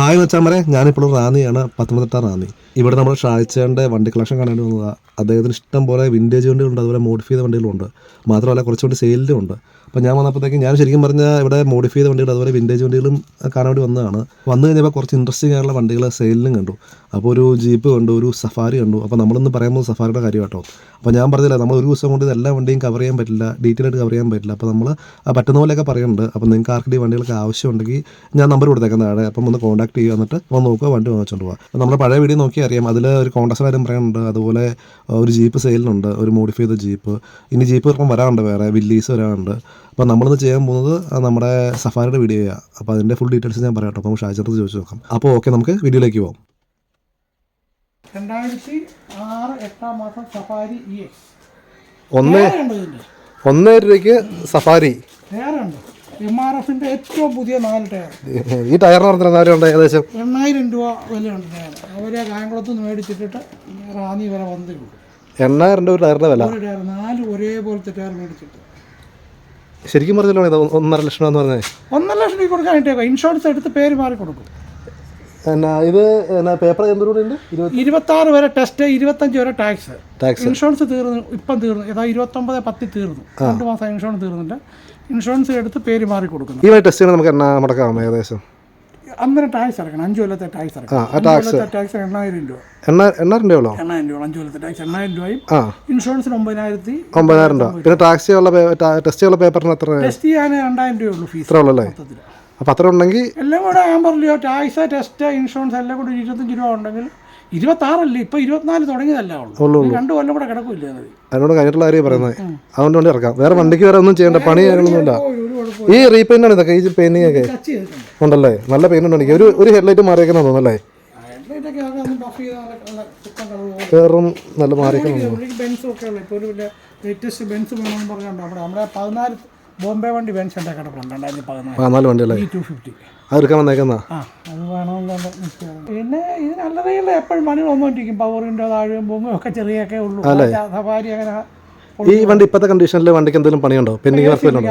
Hi മച്ചാമരെ ഞാനിപ്പോൾ റാന്നിയാണ് പത്തനംതിട്ട റാന്നി. ഇവിടെ നമ്മൾ ഷാഴ്ചേന്റെ വണ്ടി കളക്ഷൻ കാണേണ്ടി വന്നതാണ് അദ്ദേഹത്തിന് ഇഷ്ടം പോലെ വിന്റേജ് വണ്ടികളുണ്ട് അതുപോലെ മോഡിഫൈ ചെയ്ത വണ്ടികളുണ്ട്. മാത്രമല്ല കുറച്ച് വണ്ടി സെയിലിലും ഉണ്ട്. അപ്പോൾ ഞാൻ വന്നപ്പോഴത്തേക്കും ഞാൻ ശരിക്കും പറഞ്ഞാൽ ഇവിടെ മോഡിഫൈ ചെയ്ത വണ്ടികൾ അതുപോലെ വിന്റേജ് വണ്ടികളും കാണാൻ വേണ്ടി വന്നതാണ്. വന്നു കഴിഞ്ഞപ്പോൾ കുറച്ച് ഇൻട്രസ്റ്റിംഗ് ആയിട്ടുള്ള വണ്ടികൾ സെയിലിനും കണ്ടു. അപ്പോൾ ഒരു ജീപ്പ് കണ്ടു ഒരു സഫാരി കണ്ടു. അപ്പോൾ നമ്മളൊന്ന് പറയുമ്പോൾ സഫാരിയുടെ കാര്യം കേട്ടോ. അപ്പോൾ ഞാൻ പറഞ്ഞില്ല നമ്മൾ ഒരു ദിവസം കൊണ്ട് എല്ലാ വണ്ടിയും കവർ ചെയ്യാൻ പറ്റില്ല ഡീറ്റെയിൽ ആയിട്ട് കവർ ചെയ്യാൻ പറ്റില്ല. അപ്പോൾ നമ്മൾ പറ്റുന്ന പോലെയൊക്കെ പറയുന്നുണ്ട്. അപ്പോൾ നിങ്ങൾക്ക് ആർക്കും ഈ വണ്ടികൾക്ക് ആവശ്യമുണ്ടെങ്കിൽ ഞാൻ നമ്പർ കൊടുത്തേക്കാം താഴെ. അപ്പം ഒന്ന് കോൺടാക്ട് ചെയ്യുക എന്നിട്ട് ഒന്ന് നോക്കുക വണ്ടി വാങ്ങിച്ചുകൊണ്ട് അപ്പോൾ നമ്മുടെ പഴയ വീഡിയോ നോക്കി അറിയാം. അതിൽ ഒരു കോൺടാക്ട് കാര്യം പറയുന്നുണ്ട്. അതുപോലെ ഒരു ജീപ്പ് സെയിലിനുണ്ട് ഒരു മോഡിഫൈ ചെയ്ത ജീപ്പ് ഇനി ജീപ്പ് ചിലപ്പം വരാറുണ്ട് വേറെ വില്ലീസ് വരാനുണ്ട് അപ്പോൾ നമ്മളിന്ന് ചെയ്യാൻ പോകുന്നത് നമ്മുടെ സഫാരിയുടെ വീഡിയോയാണ് അപ്പോൾ അതിന്റെ ഫുൾ ഡീറ്റെയിൽസ് ഞാൻ പറയാം കേട്ടോ. അപ്പോൾ ഷാജത്ത് ചോദിച്ചു നോക്കാം. അപ്പോൾ ഓക്കെ നമുക്ക് വീഡിയോയിലേക്ക് പോകാം രണ്ടായിരത്തി ആറ് എട്ടാം മാസം സഫാരി ഇ. എക്സ് ഒന്ന് ഉണ്ട് ഇതിന്റെ ഒന്നര രൂപയ്ക്ക് സഫാരി. എം ആർ എഫിന്റെ ഏറ്റവും പുതിയ നാല് ടയർ. ഈ ടയറിന് ഏകദേശം. എണ്ണായിരം രൂപ വിലയുണ്ട് ടയർ. അവരെ കായംകുളത്ത് നിന്ന് മേടിച്ചിട്ടിട്ട് റാന്നി വരെ വന്നേ ഉള്ളൂ എണ്ണായിരം രൂപ ടയറിന്റെ വില. ഒരു ടയർ നാല് ഒരേപോലത്തെ ടയർ മേടിച്ചിട്ട്. ശരിക്കും പറഞ്ഞല്ലോ ഇത് ഒന്നര ലക്ഷം എന്ന് പറഞ്ഞത് ഒന്നര ലക്ഷം രൂപ കൊടുക്കാനായിട്ട് ഇൻഷുറൻസ് എടുത്ത് പേര് മാറി കൊടുക്കും. എന്നാ ഇത് എന്നാ പേപ്പർ എന്തോരം ഉണ്ട്? ഇരുപത് ഇരുപത്താറ് വരെ ടെസ്റ്റ് ഇരുപത്തഞ്ച് വരെ ടാക്സ് ടാക്സ് ഇൻഷുറൻസ് തീർന്നു ഇപ്പം തീർന്നു ഏതാ ഇരുപത്തൊമ്പത് പത്തി തീർന്നു. രണ്ട് മാസം ഇൻഷുറൻസ് തീർന്നില്ല. ഇൻഷുറൻസ് എടുത്ത് പേര് മാറി കൊടുക്കുന്നു. ഈ ടെസ്റ്റ് നമുക്ക് എന്നാ മുടക്കാം ഏകദേശം? അന്നേരം ടാക്സ് അടക്കണം അഞ്ച് കൊല്ലത്തെ ടാക്സ് അടക്കണം ടാക്സ് കൊല്ലത്തെ ടാക്സ് എണ്ണായിരം രൂപ. എണ്ണ എണ്ണായിരം രൂപ എണ്ണായിരം രൂപ. അഞ്ച് കൊല്ലത്തെ ടാക്സ് എണ്ണായിരം രൂപയും ഇൻഷുറൻസിന് ഒമ്പതിനായിരത്തി ഒമ്പതിനായിരം രൂപ. പിന്നെ ടാക്സ് ഉള്ള പേ- ടാ- ടെസ്റ്റ് ചെയ്യാനുള്ള പേപ്പറിന് എത്ര? ടെസ്റ്റ് ചെയ്യാൻ രണ്ടായിരം രൂപയുള്ളൂ ഫീസ് ഇത്ര ഉള്ളല്ലേ? മൊത്തത്തിൽ അപ്പം അത്ര ഉണ്ടെങ്കിൽ എല്ലാം കൂടെ ആമ്പറിലെയോ ടാക്സ് ടെസ്റ്റ് ഇൻഷുറൻസ് എല്ലാം കൂടി ഇരുപത്തഞ്ച് രൂപ ഉണ്ടെങ്കിൽ ഇരുപത്താറല്ലേ? ഇപ്പൊ ഇരുപത്തിനാല് തുടങ്ങിയതല്ല ഉള്ളൂ. ഇനി കൊല്ലം കൂടെ കിടക്കില്ല അതിനോട് കഴിഞ്ഞിട്ടുള്ള കാര്യം പറയുന്നത്. അതുകൊണ്ട് വണ്ടി ഇറക്കാം. വേറെ വണ്ടിക്ക് വേറെ ഒന്നും ചെയ്യേണ്ട പണി കാര്യങ്ങളൊന്നുമില്ല. ഈ റീപെയിന്റ് ആണ് ഇതൊക്കെ ഈ പെയിന്റിംഗ് ഒക്കെ ഉണ്ടല്ലേ? നല്ല പെയിന്റ് ഉണ്ട് എനിക്ക്. ഒരു ഒരു ഹെഡ്ലൈറ്റ് മാറിയേക്കുന്ന തോന്നുന്നല്ലേ? ഹെഡ്ലൈറ്റൊക്കെ ആകെ ഒന്ന് ബഫ് ചെയ്താൽ നല്ല കുത്തം കളവ് വേറും നല്ല മാറിയേക്കുന്നു ബോംബെ വണ്ടി ബെൻസ് പതിനാല്. വണ്ടിയല്ലേ ഈ ടു ഫിഫ്റ്റി അത് എടുക്കാൻ വന്നേക്കുന്ന? ആ അത് വേണമെന്നുണ്ട് പിന്നെ ഇത് നല്ല രീതിയിൽ എപ്പോഴും പണി വന്നുകൊണ്ടിരിക്കും. പവറിന്റെ താഴെയും പൊങ്ങും ഒക്കെ ചെറിയൊക്കെ ഉള്ളൂ. സഫാരി അങ്ങനെ ഈ വണ്ടി ഇപ്പോഴത്തെ കണ്ടീഷനിൽ വണ്ടിക്ക് എന്തെങ്കിലും പണിയുണ്ടോ? പെൻഡിങ് വർക്ക് വല്ലതും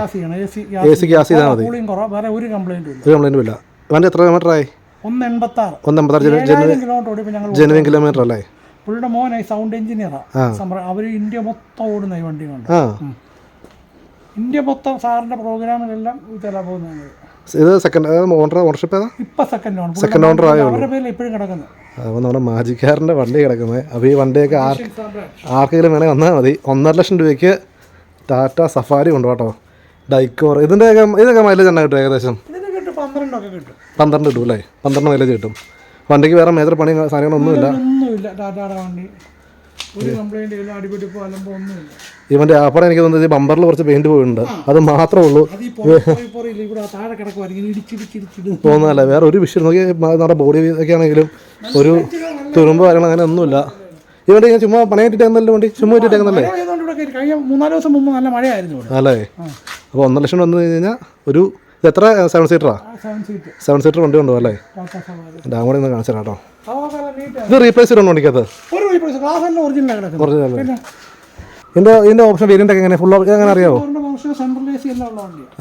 എ സി ഗ്യാസ് ചെയ്താൽ മതി. വേറെ ഒരു കംപ്ലൈന്റും ഇല്ല. വണ്ടി എത്ര കിലോമീറ്റർ ആയി? ഒന്ന് എൺപത്താറ് എൺപത്താറ് ജനുവൻ കിലോമീറ്റർ അല്ലേ? പുള്ളിയുടെ മോനായി സൗണ്ട് എഞ്ചിനീയറാണ് അവർ ഇന്ത്യ മൊത്തം ഓടുന്ന ഈ വണ്ടി കൊണ്ട്? ഇന്ത്യ മൊത്തം സാറിന്റെ പ്രോഗ്രാമിലെല്ലാം ഇതെല്ലാം പോകുന്നത്. ഇത് സെക്കൻഡ് ഓണർ ഓണർഷിപ്പ് ഏതാ? ഇപ്പം സെക്കൻഡ് ഓണർ സെക്കൻഡ് ഓണർ ആയോ അവരുടെ പേരിൽ ഇപ്പോഴും കിടക്കുന്നത്. അപ്പോൾ നമ്മുടെ മാജിക്കാരന്റെ വണ്ടി കിടക്കുന്നത്. അപ്പോൾ ഈ വണ്ടിയൊക്കെ ആർ ആർക്കെങ്കിലും വേണേൽ വന്നാൽ മതി. ഒന്നര ലക്ഷം രൂപയ്ക്ക് ടാറ്റ സഫാരി ഉണ്ട് കേട്ടോ. ഡൈക്കോർ ഇതിന്റെയൊക്കെ ഇതൊക്കെ മൈലേജ് തന്നെ കിട്ടും. ഏകദേശം പന്ത്രണ്ട് കിട്ടും അല്ലേ? പന്ത്രണ്ട് മൈലേജ് കിട്ടും. വണ്ടിക്ക് വേറെ മേജർ പണി സാധനങ്ങളൊന്നുമില്ല ഇവന്റെ ആപ്പറ എനിക്ക് തോന്നുന്നത് ബമ്പറിൽ കുറച്ച് പെയിന്റ് പോയിട്ടുണ്ട്. അത് മാത്രമേ ഉള്ളൂ. തോന്നുന്നതല്ല. വേറെ ഒരു വിഷയം നോക്കി നമ്മുടെ ബോഡി ഒക്കെ ആണെങ്കിലും ഒരു തുരുമ്പ് കാര്യങ്ങൾ അങ്ങനെ ഒന്നുമില്ല. ഈ വണ്ടി ഇങ്ങനെ ചുമ്മാ പണയായിട്ടിട്ട് വണ്ടി ചുമ്മാ ഇവിടെ കയറി. കഴിഞ്ഞ മൂന്നാൽ ദിവസം മുമ്പ് നല്ല മഴയായിരുന്നു ഇവിടെ. അല്ലേ അപ്പോൾ ഒന്നര ലക്ഷം വന്നു കഴിഞ്ഞാൽ ഒരു ഇത് എത്ര സെവൻ സീറ്ററാ സെവൻ സീറ്റ് സെവൻ സീറ്റർ വണ്ടി കൊണ്ടുപോകും അല്ലേ? ഡാം കൂടെ ഒന്ന് കാണിച്ചു കേട്ടോ. ഇത് റീപ്ലേസ് ചെയ്യണം വണ്ടിക്കകത്ത്? ഒറിജിനൽ ഇതിന്റെ ഇതിന്റെ ഓപ്ഷൻ വേരിയന്റ് ഒക്കെ എങ്ങനെ ഫുൾ എങ്ങനെ അറിയാമോ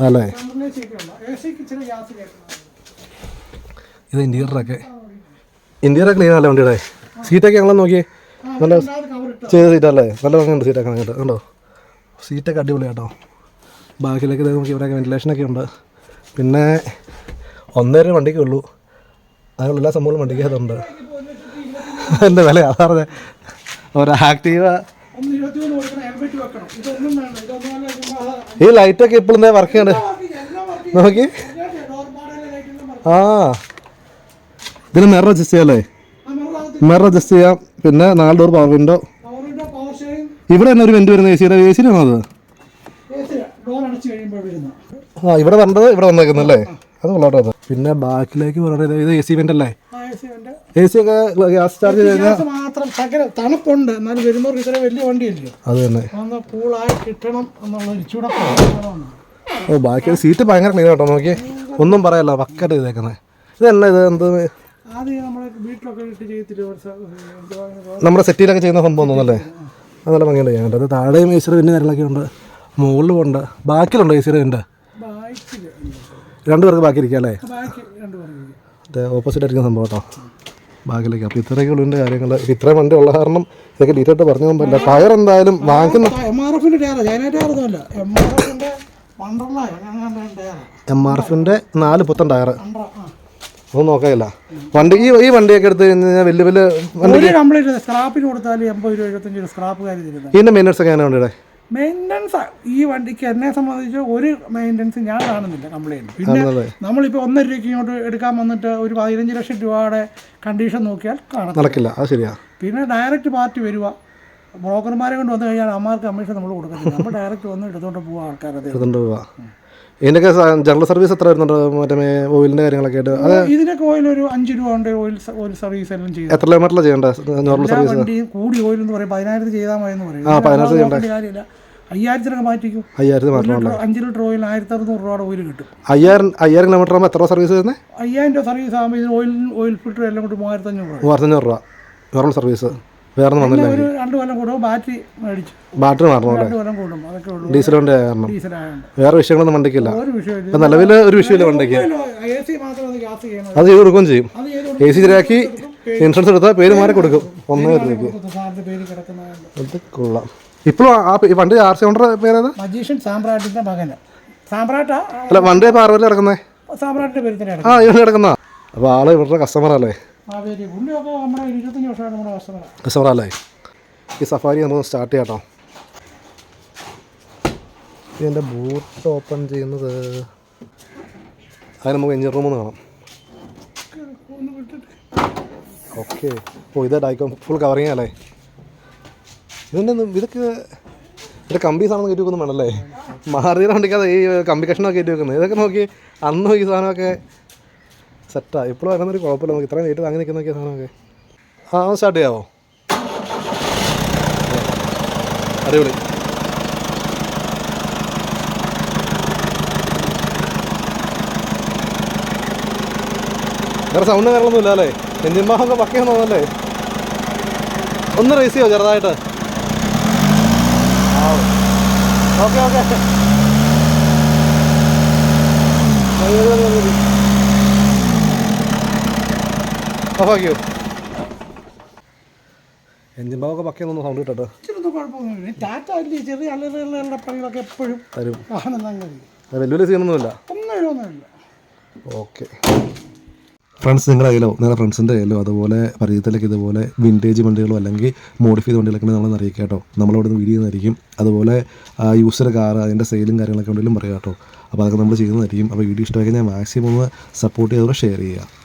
അല്ലേ ഇത് ഇന്റീരിയറൊക്കെ ഇന്റീരിയർ ക്ലീൻ അല്ലേ വണ്ടിയുടെ? സീറ്റൊക്കെ ഞങ്ങൾ നോക്കിയേ. നല്ല ചെയ്ത സീറ്റല്ലേ നല്ല ഭംഗിയുണ്ട് സീറ്റൊക്കെ കേട്ടോ കണ്ടോ? സീറ്റൊക്കെ അടിപൊളി കേട്ടോ. ബാക്കിലേക്ക് നോക്കി ഇവിടെയൊക്കെ വെന്റിലേഷനൊക്കെ ഉണ്ട്. പിന്നെ ഒന്നര വണ്ടിക്കേ ഉള്ളൂ. അതിനുള്ള എല്ലാ സംഭവങ്ങളും വണ്ടിക്ക് അതുണ്ട് എന്റെ വില? അതാറേ ഒരു ആക്റ്റീവ. ഈ ലൈറ്റൊക്കെ ഇപ്പോഴും വർക്ക് ചെയ്യണ്ട്. നോക്കി. ആ. ഇതിന് മിറർ അഡ്ജസ്റ്റ് ചെയ്യാല്ലേ? മെറ മിറർ അഡ്ജസ്റ്റ് ചെയ്യാം. പിന്നെ നാല് ഡോർ പവർ വിൻഡോ ഇവിടെ തന്നെ ഒരു വെന്റ് വരുന്നത് എ സിയുടെ എ സിയിലാണോ അത്? ആ ഇവിടെ വന്നത് ഇവിടെ വന്നേക്കുന്നല്ലേ അത് കൊള്ളാട്ടോ അത്. പിന്നെ ബാക്കിലേക്ക് പറയുന്നത് ഇത് എ സി വെന്റ് അല്ലേ? എ സി ഒക്കെ ഗ്യാസ് ചാർജ് കഴിഞ്ഞാൽ മാത്രം സകല തണുപ്പുണ്ട് എന്നാലും വരുന്നവർക്ക് ഇത്ര വലിയ വണ്ടിയല്ലേ അത് തന്നെ. ഒന്ന് കൂളായി കിട്ടണം എന്നുള്ള ഇച്ചിരി ഓ ബാക്കി സീറ്റ് ഭയങ്കര ക്ലീൻ ആട്ടോ നോക്കി ഒന്നും പറയല്ല പക്കറ്റ് ചെയ്തേക്കുന്നത് ഇതല്ല ഇത് എന്ത്? ആദ്യം വീട്ടിലൊക്കെ ഇട്ട് നമ്മുടെ സെറ്റിലൊക്കെ ചെയ്യുന്ന സംഭവം തോന്നല്ലേ അത് നല്ല ഭംഗിയുണ്ട് ചെയ്യാനുണ്ട് അത് താഴെയും ഈശ്വര പിന്നെ കാര്യങ്ങളൊക്കെ ഉണ്ട്. മുകളിലും ഉണ്ട്. ബാക്കിലുണ്ട് ഈശ്വര ഉണ്ട്. രണ്ട് പേർക്ക് ബാക്കി ഇരിക്കുക അല്ലേ പേർക്ക് ഓപ്പോസിറ്റ് ആയിരിക്കുന്ന സംഭവം കേട്ടോ. ബാക്കിലേക്ക്. അപ്പോൾ ഇത്രയൊക്കെ ഉള്ളതിന്റെ കാര്യങ്ങൾ ഇത്രയും വണ്ടി ഉള്ള കാരണം ഇതൊക്കെ ഡീറ്റെയിൽ പറഞ്ഞു പോകാൻ പറ്റില്ല ടയർ എന്തായാലും വാങ്ങിക്കുന്ന M R tyre M M എഫിന്റെ നാല് പുത്തൻ ടയർ ഒന്നും നോക്കാനില്ല. വണ്ടി ഈ ഈ വണ്ടിയൊക്കെ എടുത്ത് കഴിഞ്ഞാൽ വലിയ വലിയ വണ്ടി ഒരു കംപ്ലീറ്റ് സ്ക്രാപ്പിന് കൊടുത്താൽ എൺപത് രൂപ എഴുപത്തഞ്ച് രൂപ സ്ക്രാപ്പുകാർ തരുന്നത് ഇതിന്റെ മെയിന്റെനൻസ് ഒക്കെ എങ്ങനെ വണ്ടിയുടെ മെയിന്റനൻസ് ഈ വണ്ടിക്ക് എന്നെ സംബന്ധിച്ച് ഒരു മെയിന്റനൻസ് ഞാൻ കാണുന്നില്ല കംപ്ലൈന്റ് പിന്നെ നമ്മളിപ്പോൾ ഒന്നര രൂപയ്ക്ക് ഇങ്ങോട്ട് എടുക്കാൻ വന്നിട്ട് ഒരു പതിനഞ്ച് ലക്ഷം രൂപയുടെ കണ്ടീഷൻ നോക്കിയാൽ കാണാം നടക്കില്ല. അത് ശരിയാ. പിന്നെ ഡയറക്റ്റ് പാർട്ടി വരിക ബ്രോക്കർമാരെ കൊണ്ട് വന്നു കഴിഞ്ഞാൽ അമ്മമാർക്ക് കമ്മീഷൻ നമ്മൾ കൊടുക്കുന്നില്ല നമ്മൾ ഡയറക്റ്റ് വന്ന് എടുത്തുകൊണ്ട് ആൾക്കാരത്. എടുത്തുകൊണ്ട് പോവാ. ഇതിന്റെയൊക്കെ ജനറൽ സർവീസ് എത്ര വരുന്നുണ്ട്? മറ്റേ ഓയിലിന്റെ കാര്യങ്ങളൊക്കെ ആയിട്ട്. അത് ഇതിനൊക്കെ ഓയിൽ ഒരു അഞ്ച് രൂപ ഉണ്ട് ഓയിൽ ഓയിൽ സർവീസ് എല്ലാം ചെയ്യും. എത്ര കിലോമീറ്ററിലാണ് നോർമൽ സർവീസ് കൂടി ഓയിൽ എന്ന് പറയും. പതിനായിരത്തി ചെയ്താൽ മതി എന്ന് പറയും. ആ, പതിനായിരത്തി കാര്യമില്ല. അയ്യായിരത്തിനൊക്കെ മാറ്റിക്കും. അയ്യായിരത്തി ലിറ്റർ അഞ്ച് ലിറ്റർ ഓയിൽ ആയിരത്തി അറുന്നൂറ് രൂപയുടെ ഓയിൽ കിട്ടും. അയ്യായിരം അയ്യായിരം കിലോമീറ്റർ ആകുമ്പോൾ എത്ര സർവീസ് വരുന്നത് അയ്യായിരം രൂപ സർവീസ് ആകുമ്പോൾ ഇതിന് ഓയിൽ ഓയിൽ ഫിൽറ്റർ എല്ലാം കൂടി മൂവായിരത്തി അഞ്ഞൂറ് രൂപ. മൂവായിരത്തഞ്ഞൂറ് രൂപ. നോർമൽ സർവീസ് വേറെ വന്നില്ല ഒരു രണ്ട് കൊല്ലം കൂടുമ്പോൾ ബാറ്ററി മേടിച്ചു. ബാറ്ററി മാറണം അല്ലേ? കൊല്ലം കൂടും അതൊക്കെ ഉള്ളൂ. വണ്ടി കാരണം. ഡീസലായതുകൊണ്ട് വേറെ വിഷയങ്ങളൊന്നും വണ്ടിക്കില്ല ഒരു വിഷയമില്ല ഇപ്പം നിലവിൽ ഒരു വിഷയമില്ല വണ്ടിക്ക് എ സി മാത്രം ഒന്ന് ഗ്യാസ് ചെയ്യണം അത് ചെയ്ത് കൊടുക്കുകയും ചെയ്യും. അത് ചെയ്ത് എ സി ശരിയാക്കി ഇൻഷുറൻസ് എടുത്താൽ പേര് മാറി കൊടുക്കും. ഒന്നേ രൂപയ്ക്ക് പേര് കിടക്കുന്നതുകൊണ്ട്. അത് കൊള്ളാം. ഇപ്പോഴും ആ വണ്ടി ആർ സി ഓണറുടെ പേരേതാ? മജീഷ്യൻ സാമ്രാട്ടിന്റെ മകന്. സാമ്രാട്ടാ അല്ല വണ്ടി ഇപ്പോൾ ആറുവല്ല കിടക്കുന്നത് പേര് തന്നെ ആ ഇവിടെ കിടക്കുന്ന അപ്പോൾ ആൾ ഇവരുടെ കസ്റ്റമർ അല്ലേ? കസ്റ്റമർ അല്ലേ ഈ സഫാരി നമുക്ക് സ്റ്റാർട്ട് ചെയ്യാം കേട്ടോ ഇതിന്റെ ബൂട്ട് ഓപ്പൺ ചെയ്യുന്നത്. അതിന് നമുക്ക് എഞ്ചിൻ റൂമിൽ നിന്ന് കാണാം. ഓക്കെ ഓ ഇത് ഡൈക്കോ ഫുൾ കവറിങ് അല്ലേ? ഇതിന്റെ ഇതൊക്കെ ഇതിന്റെ കമ്പി സാധനം കയറ്റി വെക്കുന്നു വേണമല്ലേ? മാറിയ ഈ കമ്പി കഷ്ണമൊക്കെ കയറ്റി വെക്കുന്നത്. ഇതൊക്കെ നോക്കി അന്നും ഈ സാധനമൊക്കെ സെറ്റാണ് ഇപ്പോഴും വരുന്നൊരു കുഴപ്പമില്ല. നമുക്ക് ഇത്രയും വെയിറ്റ് താങ്ങി നിൽക്കുന്ന സാധനമൊക്കെ ആ സ്റ്റാർട്ട് ചെയ്യാമോ അടിപൊളി. വേറെ സൗണ്ട് കാര്യങ്ങളൊന്നുമില്ല അല്ലേ? എഞ്ചിൻ ഭാഗമൊക്കെ പക്കയൊന്നും തോന്നല്ലേ ഒന്ന് റേസ് ചെയ്യോ ചെറുതായിട്ട്? Okay okay. ഓഫാക്കിയോ എഞ്ചിൻ ഭാഗമൊക്കെ പക്കിയൊന്നും സൗണ്ട് കിട്ടട്ടോ. ഇച്ചിരൊന്നും കുഴപ്പമൊന്നുമില്ല. ടാറ്റ അല്ലേ ചെറിയ അല്ലറ പണികളൊക്കെ എപ്പോഴും തരും. വാഹനം തന്നെ വെല്ലുവിളി സീനൊന്നുമില്ല. ഒന്നും ഇതൊന്നുമില്ല ഓക്കെ. ഫ്രണ്ട്സ് നിങ്ങളുടെ കയ്യിലോ നിങ്ങളുടെ ഫ്രണ്ട്സിന്റെ കയ്യിലോ അതുപോലെ പരിചയത്തിലേക്ക് ഇതുപോലെ വിന്റേജ് വണ്ടികളോ അല്ലെങ്കിൽ മോഡിഫൈ ചെയ്ത വണ്ടികളൊക്കെ നമ്മളെ അറിയിക്കുക കേട്ടോ. നമ്മളവിടെ നിന്ന് വീഡിയോ ചെയ്യുന്നതായിരിക്കും അതുപോലെ യൂസർ കാർ അതിന്റെ സെയിലും കാര്യങ്ങളൊക്കെ ഉണ്ടെങ്കിലും പറയാം കേട്ടോ. അപ്പോൾ അതൊക്കെ നമ്മൾ ചെയ്യുന്നതായിരിക്കും. അപ്പോൾ വീഡിയോ ഇഷ്ടമായി കഴിഞ്ഞാൽ മാക്സിമം ഒന്ന് സപ്പോർട്ട് ചെയ്തവരെ ഷെയർ ചെയ്യുക.